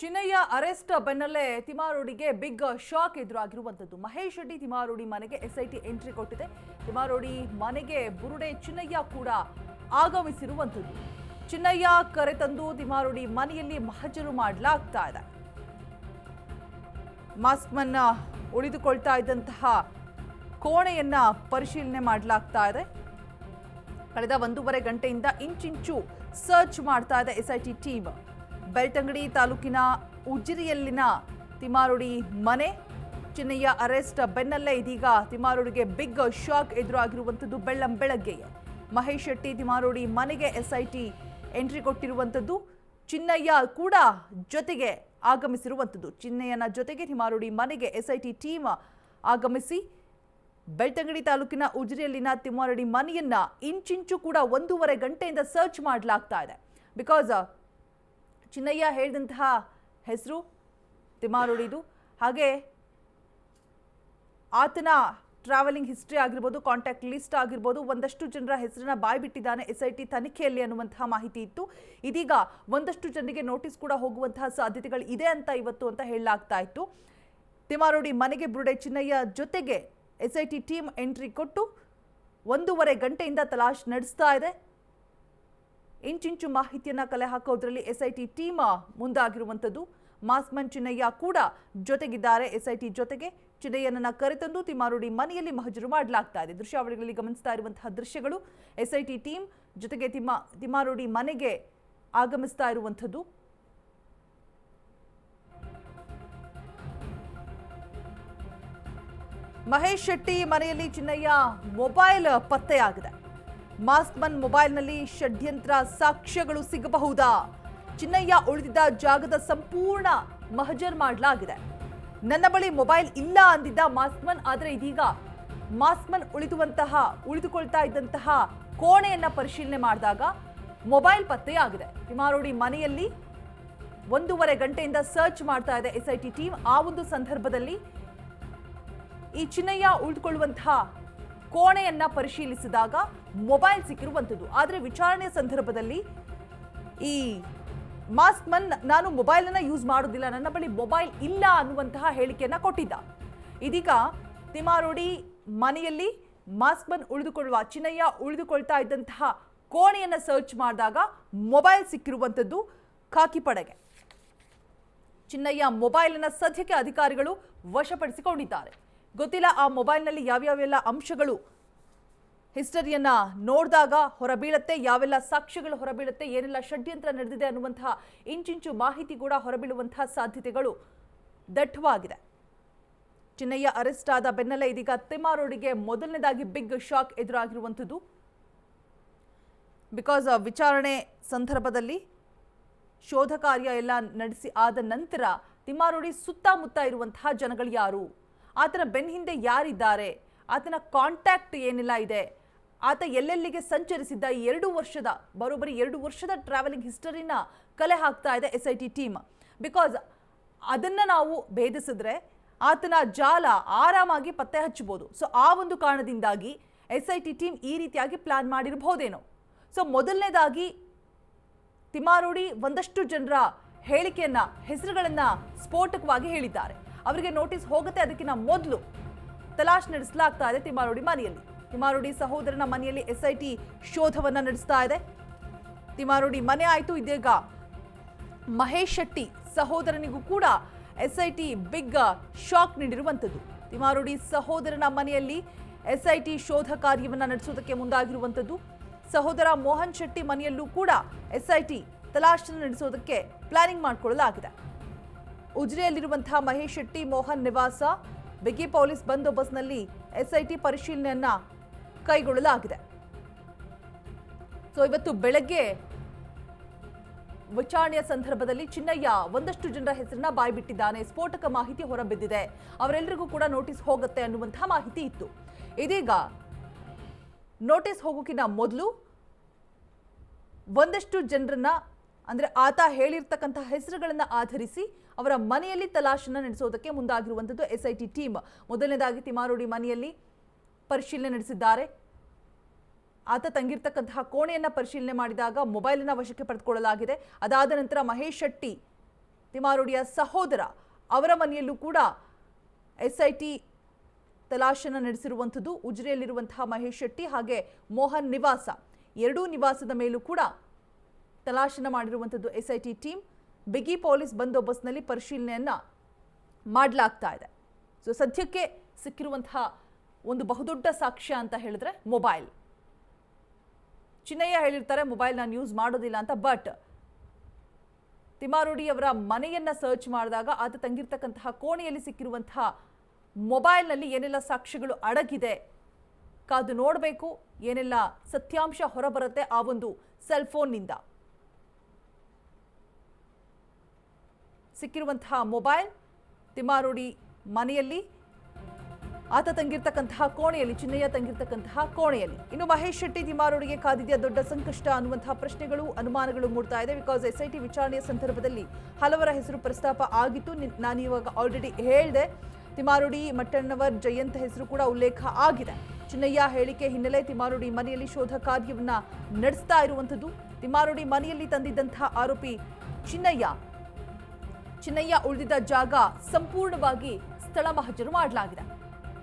Chinnaiah arrest ಬೆನ್ನಲ್ಲೇ ತಿಮಾರೋಡಿಗೆ big shock ಎದುರಾಗಿರುವಂಥದ್ದು ಮಹೇಶ್ ರೆಡ್ಡಿ ತಿಮಾರೋಡಿ ಮನೆಗೆ ಎಸ್ಐಟಿ ಎಂಟ್ರಿ ಕೊಟ್ಟಿದೆ. ತಿಮಾರೋಡಿ ಮನೆಗೆ ಬುರುಡೆ ಚಿನ್ನಯ್ಯ ಕೂಡ ಆಗಮಿಸಿರುವಂಥದ್ದು ಚಿನ್ನಯ್ಯ ಕರೆತಂದು ತಿಮಾರೋಡಿ ಮನೆಯಲ್ಲಿ ಮಹಜರು ಮಾಡಲಾಗ್ತಾ ಇದೆ. ಮಾಸ್ಕ್ಮನ್ನ ಉಳಿದುಕೊಳ್ತಾ ಇದ್ದಂತಹ ಕೋಣೆಯನ್ನ ಪರಿಶೀಲನೆ ಮಾಡಲಾಗ್ತಾ ಇದೆ. ಕಳೆದ ಒಂದೂವರೆ ಗಂಟೆಯಿಂದ ಇಂಚಿಂಚು ಸರ್ಚ್ ಮಾಡ್ತಾ ಇದೆ ಎಸ್ಐಟಿ ಟೀಮ್. ಬೆಳ್ತಂಗಡಿ ತಾಲೂಕಿನ ಉಜಿರಿಯಲ್ಲಿನ ತಿಮಾರುಡಿ ಮನೆ. ಚಿನ್ನಯ್ಯ ಅರೆಸ್ಟ್ ಬೆನ್ನಲ್ಲೇ ಇದೀಗ ತಿಮಾರುಡಿಗೆ ಬಿಗ್ ಶಾಕ್ ಎದುರಾಗಿರುವಂಥದ್ದು ಬೆಳ್ಳಂ ಬೆಳಗ್ಗೆಯೇ. ಮಹೇಶ್ ಶೆಟ್ಟಿ ತಿಮಾರುಡಿ ಮನೆಗೆ ಎಸ್ಐಟಿ ಎಂಟ್ರಿ ಕೊಟ್ಟಿರುವಂಥದ್ದು ಚಿನ್ನಯ್ಯ ಕೂಡ ಜೊತೆಗೆ ಆಗಮಿಸಿರುವಂಥದ್ದು ಚಿನ್ನಯ್ಯನ ಜೊತೆಗೆ ತಿಮಾರುಡಿ ಮನೆಗೆ ಎಸ್ಐಟಿ ಟೀಮ್ ಆಗಮಿಸಿ ಬೆಳ್ತಂಗಡಿ ತಾಲೂಕಿನ ಉಜಿರಿಯಲ್ಲಿನ ತಿಮಾರುಡಿ ಮನೆಯನ್ನ ಇಂಚಿಂಚು ಕೂಡ ಒಂದೂವರೆ ಗಂಟೆಯಿಂದ ಸರ್ಚ್ ಮಾಡಲಾಗ್ತಾ ಇದೆ. ಬಿಕಾಸ್ ಚಿನ್ನಯ್ಯ ಹೇಳಿದಂತಹ ಹೆಸರು ತಿಮಾರೋಡಿದು. ಹಾಗೆ ಆತನ ಟ್ರಾವೆಲಿಂಗ್ ಹಿಸ್ಟ್ರಿ ಆಗಿರ್ಬೋದು ಕಾಂಟ್ಯಾಕ್ಟ್ ಲಿಸ್ಟ್ ಆಗಿರ್ಬೋದು, ಒಂದಷ್ಟು ಜನರ ಹೆಸರನ್ನ ಬಾಯ್ಬಿಟ್ಟಿದ್ದಾನೆ ಎಸ್ ಐ ಟಿ ತನಿಖೆಯಲ್ಲಿ ಅನ್ನುವಂತಹ ಮಾಹಿತಿ ಇತ್ತು. ಇದೀಗ ಒಂದಷ್ಟು ಜನರಿಗೆ ನೋಟಿಸ್ ಕೂಡ ಹೋಗುವಂತಹ ಸಾಧ್ಯತೆಗಳು ಇದೆ ಅಂತ ಇವತ್ತು ಅಂತ ಹೇಳಲಾಗ್ತಾ ಇತ್ತು. ತಿಮಾರೋಡಿ ಮನೆಗೆ ಬುರುಡೆ ಚಿನ್ನಯ್ಯ ಜೊತೆಗೆ S I T team entry ಕೊಟ್ಟು ಒಂದೂವರೆ ಗಂಟೆಯಿಂದ ತಲಾಶ್ ನಡೆಸ್ತಾ ಇದೆ. ಇಂಚಿಂಚು ಮಾಹಿತಿಯನ್ನು ಕಲೆ ಹಾಕೋದ್ರಲ್ಲಿ ಎಸ್ಐಟಿ ಟೀಮ್ ಮುಂದಾಗಿರುವಂಥದ್ದು. ಮಾಸ್ಮನ್ ಚಿನ್ನಯ್ಯ ಕೂಡ ಜೊತೆಗಿದ್ದಾರೆ. ಎಸ್ಐಟಿ ಜೊತೆಗೆ ಚಿನ್ನಯ್ಯನನ್ನ ಕರೆತಂದು ತಿಮಾರುಡಿ ಮನೆಯಲ್ಲಿ ಮಹಜರು ಮಾಡಲಾಗ್ತಾ ಇದೆ. ದೃಶ್ಯಾವಳಿಗಳಲ್ಲಿ ಗಮನಿಸ್ತಾ ಇರುವಂತಹ ದೃಶ್ಯಗಳು ಎಸ್ಐಟಿ ಟೀಮ್ ಜೊತೆಗೆ ತಿಮ್ಮ ತಿಮಾರುಡಿ ಮನೆಗೆ ಆಗಮಿಸ್ತಾ ಇರುವಂಥದ್ದು. ಮಹೇಶ್ ಶೆಟ್ಟಿ ಮನೆಯಲ್ಲಿ ಚಿನ್ನಯ್ಯ ಮೊಬೈಲ್ ಪತ್ತೆಯಾಗಿದೆ. ಮಾಸ್ಕ್ಮನ್ ಮೊಬೈಲ್ನಲ್ಲಿ ಷಡ್ಯಂತ್ರ ಸಾಕ್ಷ್ಯಗಳು ಸಿಗಬಹುದಾ? ಚಿನ್ನಯ್ಯ ಉಳಿದಿದ್ದ ಜಾಗದ ಸಂಪೂರ್ಣ ಮಹಜರ್ ಮಾಡಲಾಗಿದೆ. ನನ್ನ ಬಳಿ ಮೊಬೈಲ್ ಇಲ್ಲ ಅಂದಿದ್ದ ಮಾಸ್ಕ್ಮನ್, ಆದರೆ ಇದೀಗ ಮಾಸ್ಕ್ಮನ್ ಉಳಿದುವಂತಹ, ಉಳಿದುಕೊಳ್ತಾ ಇದ್ದಂತಹ ಕೋಣೆಯನ್ನ ಪರಿಶೀಲನೆ ಮಾಡಿದಾಗ ಮೊಬೈಲ್ ಪತ್ತೆಯಾಗಿದೆ ತಿಮಾರೋಡಿ ಮನೆಯಲ್ಲಿ ಒಂದೂವರೆ ಗಂಟೆಯಿಂದ ಸರ್ಚ್ ಮಾಡ್ತಾ ಇದೆ ಎಸ್ಐಟಿ ಟೀಮ್. ಆ ಒಂದು ಸಂದರ್ಭದಲ್ಲಿ ಈ ಚಿನ್ನಯ್ಯ ಉಳಿದುಕೊಳ್ಳುವಂತಹ ಕೋಣೆಯನ್ನ ಪರಿಶೀಲಿಸಿದಾಗ ಮೊಬೈಲ್ ಸಿಕ್ಕಿರುವಂಥದ್ದು. ಆದರೆ ವಿಚಾರಣೆ ಸಂದರ್ಭದಲ್ಲಿ ಈ ಮಾಸ್ಕ್ ಮನ್ ನಾನು ಮೊಬೈಲನ್ನು ಯೂಸ್ ಮಾಡೋದಿಲ್ಲ, ನನ್ನ ಬಳಿ ಮೊಬೈಲ್ ಇಲ್ಲ ಅನ್ನುವಂತಹ ಹೇಳಿಕೆಯನ್ನ ಕೊಟ್ಟಿದ್ದ. ಇದೀಗ ತಿಮಾರೋಡಿ ಮನೆಯಲ್ಲಿ ಮಾಸ್ಕ್ ಮನ್ ಉಳಿದುಕೊಳ್ಳುವ ಚಿನ್ನಯ್ಯ ಉಳಿದುಕೊಳ್ತಾ ಇದ್ದಂತಹ ಕೋಣೆಯನ್ನ ಸರ್ಚ್ ಮಾಡಿದಾಗ ಮೊಬೈಲ್ ಸಿಕ್ಕಿರುವಂಥದ್ದು ಖಾಕಿ ಪಡೆಗೆ ಚಿನ್ನಯ್ಯ ಮೊಬೈಲನ್ನು ಸದ್ಯಕ್ಕೆ ಅಧಿಕಾರಿಗಳು ವಶಪಡಿಸಿಕೊಂಡಿದ್ದಾರೆ. ಗೊತ್ತಿಲ್ಲ, ಆ ಮೊಬೈಲ್ನಲ್ಲಿ ಯಾವ್ಯಾವೆಲ್ಲ ಅಂಶಗಳು ಹಿಸ್ಟರಿಯನ್ನ ನೋಡಿದಾಗ ಹೊರಬೀಳತ್ತೆ, ಯಾವೆಲ್ಲ ಸಾಕ್ಷ್ಯಗಳು ಹೊರಬೀಳುತ್ತೆ, ಏನೆಲ್ಲ ಷಡ್ಯಂತ್ರ ನಡೆದಿದೆ ಅನ್ನುವಂತಹ ಇಂಚಿಂಚು ಮಾಹಿತಿ ಕೂಡ ಹೊರಬೀಳುವಂತಹ ಸಾಧ್ಯತೆಗಳು ದಟ್ಟವಾಗಿದೆ. ಚಿನ್ನಯ್ಯ ಅರೆಸ್ಟ್ ಆದ ಬೆನ್ನಲ್ಲೇ ಇದೀಗ ತಿಮ್ಮಾರೋಡಿಗೆ ಮೊದಲನೇದಾಗಿ ಬಿಗ್ ಶಾಕ್ ಎದುರಾಗಿರುವಂಥದ್ದು. ಬಿಕಾಸ್ ವಿಚಾರಣೆ ಸಂದರ್ಭದಲ್ಲಿ ಶೋಧ ಕಾರ್ಯ ಎಲ್ಲ ನಡೆಸಿ ಆದ ನಂತರ ತಿಮ್ಮಾರೋಡಿ ಸುತ್ತಮುತ್ತ ಇರುವಂತಹ ಜನಗಳು ಯಾರು? ಆತನ ಬೆನ್ನ ಹಿಂದೆ ಯಾರಿದ್ದಾರೆ? ಆತನ ಕಾಂಟ್ಯಾಕ್ಟ್ ಏನೆಲ್ಲ ಇದೆ? ಆತ ಎಲ್ಲೆಲ್ಲಿಗೆ ಸಂಚರಿಸಿದ್ದ ಈ ಎರಡು ವರ್ಷದ, ಬರೋಬ್ಬರಿ ಎರಡು ವರ್ಷದ ಟ್ರಾವೆಲಿಂಗ್ ಹಿಸ್ಟರಿನ ಕಲೆ ಹಾಕ್ತಾ ಇದೆ S I T team because ಅದನ್ನು ನಾವು ಭೇದಿಸಿದ್ರೆ ಆತನ ಜಾಲ ಆರಾಮಾಗಿ ಪತ್ತೆ ಹಚ್ಚಬಹುದು. ಸೊ ಆ ಒಂದು ಕಾರಣದಿಂದಾಗಿ ಎಸ್ ಐ ಟಿ ಟೀಮ್ ಈ ರೀತಿಯಾಗಿ ಪ್ಲಾನ್ ಮಾಡಿರಬಹುದೇನೋ ಸೊ ಮೊದಲನೇದಾಗಿ ತಿಮಾರೋಡಿ ಒಂದಷ್ಟು ಜನರ ಹೇಳಿಕೆಯನ್ನ, ಹೆಸರುಗಳನ್ನ ಸ್ಫೋಟಕವಾಗಿ ಹೇಳಿದ್ದಾರೆ. ಅವರಿಗೆ ನೋಟಿಸ್ ಹೋಗುತ್ತೆ ಅದಕ್ಕಿಂತ ಮೊದಲು ತಲಾಶ್ ನಡೆಸಲಾಗ್ತಾ ಇದೆ ತಿಮಾರೋಡಿ ಮನೆಯಲ್ಲಿ. ತಿಮಾರೋಡಿ ಸಹೋದರನ ಮನೆಯಲ್ಲಿ ಎಸ್ಐಟಿ ಶೋಧವನ್ನ ನಡೆಸ್ತಾ ಇದೆ. ತಿಮಾರೋಡಿ ಮನೆ ಆಯಿತು, ಇದೀಗ ಮಹೇಶ್ ಶೆಟ್ಟಿ ಸಹೋದರನಿಗೂ ಕೂಡ ಎಸ್ಐಟಿ ಬಿಗ್ ಶಾಕ್ ನೀಡಿರುವಂಥದ್ದು. ತಿಮಾರೋಡಿ ಸಹೋದರನ ಮನೆಯಲ್ಲಿ ಎಸ್ಐಟಿ ಶೋಧ ಕಾರ್ಯವನ್ನ ನಡೆಸುವುದಕ್ಕೆ ಮುಂದಾಗಿರುವಂಥದ್ದು. ಸಹೋದರ ಮೋಹನ್ ಶೆಟ್ಟಿ ಮನೆಯಲ್ಲೂ ಕೂಡ ಎಸ್ಐಟಿ ತಲಾಶನ ನಡೆಸೋದಕ್ಕೆ ಪ್ಲಾನಿಂಗ್ ಮಾಡಿಕೊಳ್ಳಲಾಗಿದೆ. ಉಜಿರೆಯಲ್ಲಿರುವಂತಹ ಮಹೇಶ್ ಶೆಟ್ಟಿ ಮೋಹನ್ ನಿವಾಸ, ಬಿಗಿ ಪೊಲೀಸ್ ಬಂದೋಬಸ್ತ್ನಲ್ಲಿ ಎಸ್ಐಟಿ ಪರಿಶೀಲನೆಯನ್ನ ಕೈಗೊಳ್ಳಲಾಗಿದೆ. ಸೊ, ಇವತ್ತು ಬೆಳಗ್ಗೆ ವಿಚಾರಣೆಯ ಸಂದರ್ಭದಲ್ಲಿ ಚಿನ್ನಯ್ಯ ಒಂದಷ್ಟು ಜನರ ಹೆಸರನ್ನ ಬಾಯ್ಬಿಟ್ಟಿದ್ದಾನೆ. ಸ್ಫೋಟಕ ಮಾಹಿತಿ ಹೊರಬಿದ್ದಿದೆ. ಅವರೆಲ್ಲರಿಗೂ ಕೂಡ ನೋಟಿಸ್ ಹೋಗುತ್ತೆ ಅನ್ನುವಂತಹ ಮಾಹಿತಿ ಇತ್ತು. ಇದೀಗ ನೋಟಿಸ್ ಹೋಗೋಕ್ಕಿಂತ ಮೊದಲು ಒಂದಷ್ಟು ಜನರನ್ನ ಅಂದ್ರೆ ಆತ ಹೇಳಿರ್ತಕ್ಕಂಥ ಹೆಸರುಗಳನ್ನು ಆಧರಿಸಿ ಅವರ ಮನೆಯಲ್ಲಿ ತಲಾಶನ ನಡೆಸೋದಕ್ಕೆ ಮುಂದಾಗಿರುವಂಥದ್ದು ಎಸ್ ಐ ಟಿ ಟೀಮ್. ಮೊದಲನೇದಾಗಿ ತಿಮಾರೋಡಿ ಮನೆಯಲ್ಲಿ ಪರಿಶೀಲನೆ ನಡೆಸಿದ್ದಾರೆ. ಆತ ತಂಗಿರ್ತಕ್ಕಂತಹ ಕೋಣೆಯನ್ನು ಪರಿಶೀಲನೆ ಮಾಡಿದಾಗ ಮೊಬೈಲನ್ನು ವಶಕ್ಕೆ ಪಡೆದುಕೊಳ್ಳಲಾಗಿದೆ. ಅದಾದ ನಂತರ ಮಹೇಶ್ ಶೆಟ್ಟಿ, ತಿಮಾರೋಡಿಯ ಸಹೋದರ ಅವರ ಮನೆಯಲ್ಲೂ ಕೂಡ ಎಸ್ಐಟಿ ತಲಾಶನ ನಡೆಸಿರುವಂಥದ್ದು. ಉಜಿರೆಯಲ್ಲಿರುವಂತಹ ಮಹೇಶ್ ಶೆಟ್ಟಿ ಹಾಗೆ ಮೋಹನ್ ನಿವಾಸ ಎರಡೂ ನಿವಾಸದ ಮೇಲೂ ಕೂಡ ತಲಾಶನ ಮಾಡಿರುವಂಥದ್ದು ಎಸ್ಐಟಿ ಟೀಮ್ ಬಿಗಿ ಪೊಲೀಸ್ ಬಂದೋಬಸ್ತ್ನಲ್ಲಿ ಪರಿಶೀಲನೆಯನ್ನ ಮಾಡಲಾಗ್ತಾ ಇದೆ. ಸೊ ಸದ್ಯಕ್ಕೆ ಸಿಕ್ಕಿರುವಂತಹ ಒಂದು ಬಹುದೊಡ್ಡ ಸಾಕ್ಷ್ಯ ಅಂತ ಹೇಳಿದ್ರೆ ಮೊಬೈಲ್. ಚಿನ್ನಯ್ಯ ಹೇಳಿರ್ತಾರೆ, ಮೊಬೈಲ್ ನಾನು ಯೂಸ್ ಮಾಡೋದಿಲ್ಲ ಅಂತ, ಬಟ್ ತಿಮಾರೋಡಿ ಅವರ ಮನೆಯನ್ನ ಸರ್ಚ್ ಮಾಡಿದಾಗ ಆತ ತಂಗಿರ್ತಕ್ಕಂತಹ ಕೋಣೆಯಲ್ಲಿ ಸಿಕ್ಕಿರುವಂತಹ ಮೊಬೈಲ್ನಲ್ಲಿ ಏನೆಲ್ಲ ಸಾಕ್ಷ್ಯಗಳು ಅಡಗಿದೆ, ಕಾದು ನೋಡಬೇಕು, ಏನೆಲ್ಲ ಸತ್ಯಾಂಶ ಹೊರಬರುತ್ತೆ ಆ ಒಂದು ಸೆಲ್ ಸಿಕ್ಕಿರುವಂತಹ ಮೊಬೈಲ್ ತಿಮಾರೋಡಿ ಮನೆಯಲ್ಲಿ. ಆತ ತಂಗಿರ್ತಕ್ಕಂತಹ ಕೋಣೆಯಲ್ಲಿ, ಚಿನ್ನಯ್ಯ ತಂಗಿರ್ತಕ್ಕಂತಹ ಕೋಣೆಯಲ್ಲಿ. ಇನ್ನು ಮಹೇಶ್ ಶೆಟ್ಟಿ ತಿಮಾರೋಡಿಗೆ ಕಾದಿದ್ಯ ದೊಡ್ಡ ಸಂಕಷ್ಟ ಅನ್ನುವಂತಹ ಪ್ರಶ್ನೆಗಳು, ಅನುಮಾನಗಳು ಮೂಡ್ತಾ ಇದೆ. ಬಿಕಾಸ್ ಎಸ್ಐಟಿ ವಿಚಾರಣೆಯ ಸಂದರ್ಭದಲ್ಲಿ ಹಲವರ ಹೆಸರು ಪ್ರಸ್ತಾಪ ಆಗಿತ್ತು. ನಾನು ಇವಾಗ ಆಲ್ರೆಡಿ ಹೇಳಿದೆ ತಿಮಾರೋಡಿ ಮಟ್ಟಣ್ಣವರ್ ಜಯಂತ್ ಹೆಸರು ಕೂಡ ಉಲ್ಲೇಖ ಆಗಿದೆ. ಚಿನ್ನಯ್ಯ ಹೇಳಿಕೆ ಹಿನ್ನೆಲೆ ತಿಮಾರೋಡಿ ಮನೆಯಲ್ಲಿ ಶೋಧ ಕಾರ್ಯವನ್ನು ನಡೆಸ್ತಾ ಇರುವಂಥದ್ದು. ತಿಮಾರೋಡಿ ಮನೆಯಲ್ಲಿ ತಂದಿದ್ದಂತಹ ಆರೋಪಿ ಚಿನ್ನಯ್ಯ. ಚಿನ್ನಯ್ಯ ಉಳಿದಿದ್ದ ಜಾಗ ಸಂಪೂರ್ಣವಾಗಿ ಸ್ಥಳ ಮಹಜರು ಮಾಡಲಾಗಿದೆ.